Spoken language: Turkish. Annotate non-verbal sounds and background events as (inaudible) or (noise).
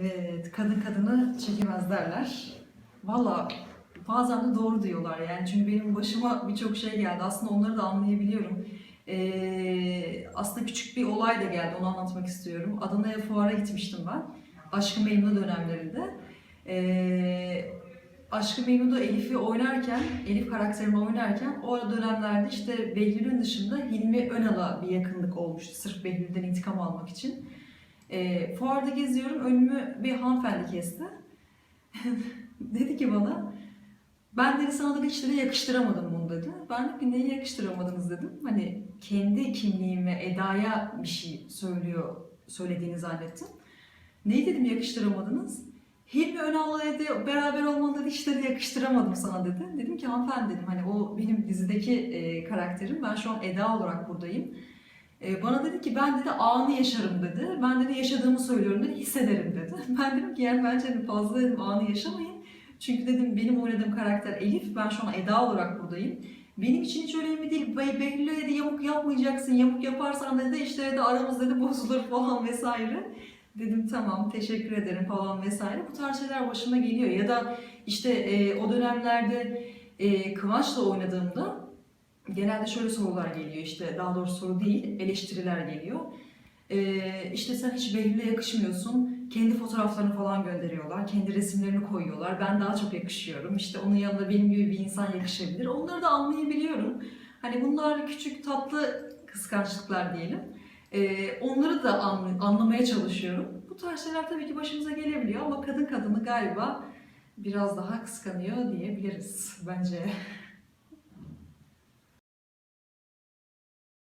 Evet, kadın kadını çekemez derler. Valla bazen de doğru diyorlar yani çünkü benim başıma birçok şey geldi. Aslında onları da anlayabiliyorum. Ee, aslında küçük bir olay da geldi, onu anlatmak istiyorum. Adana'ya fuara gitmiştim ben. Aşkı Memnu dönemlerinde. Ee, Aşkı Memnu'da Elif'i oynarken, Elif karakterini oynarken o dönemlerde işte Behlül'ün dışında Hilmi Önal'a bir yakınlık olmuştu. Sırf Behlül'den intikam almak için. E, fuarda geziyorum, önümü bir hanımefendi kesti. (laughs) dedi ki bana, ben dedi sana dedi hiç dedi yakıştıramadım bunu dedi. Ben de ki neyi yakıştıramadınız dedim. Hani kendi kimliğime, Eda'ya bir şey söylüyor, söylediğini zannettim. Neyi dedim yakıştıramadınız? Hilmi Önal'la dedi beraber olmanı dedi hiç yakıştıramadım sana dedi. Dedim ki hanımefendi dedim hani o benim dizideki e, karakterim. Ben şu an Eda olarak buradayım. E, bana dedi ki ben dedi anı yaşarım dedi. Ben dedi yaşadığımı söylüyorum dedi, hissederim dedi. (laughs) Ben dedim ki yani bence dedim, fazla dedim anı yaşamayın. Çünkü dedim benim oynadığım karakter Elif, ben şu an Eda olarak buradayım. Benim için hiç önemli değil. Be Behlül'e dedi yamuk yapmayacaksın. Yamuk yaparsan dedi işte dedi aramız dedi (laughs) bozulur falan vesaire. Dedim tamam teşekkür ederim falan vesaire. Bu tarz şeyler başıma geliyor. Ya da işte e, o dönemlerde e, Kıvanç'la oynadığımda genelde şöyle sorular geliyor işte daha doğrusu soru değil eleştiriler geliyor. Ee, işte sen hiç Behlül'e yakışmıyorsun. Kendi fotoğraflarını falan gönderiyorlar. Kendi resimlerini koyuyorlar. Ben daha çok yakışıyorum. İşte onun yanında benim gibi bir insan yakışabilir. Onları da anlayabiliyorum. Hani bunlar küçük tatlı kıskançlıklar diyelim. Ee, onları da anlı- anlamaya çalışıyorum. Bu tarz şeyler tabii ki başımıza gelebiliyor ama kadın kadını galiba biraz daha kıskanıyor diyebiliriz bence. (laughs)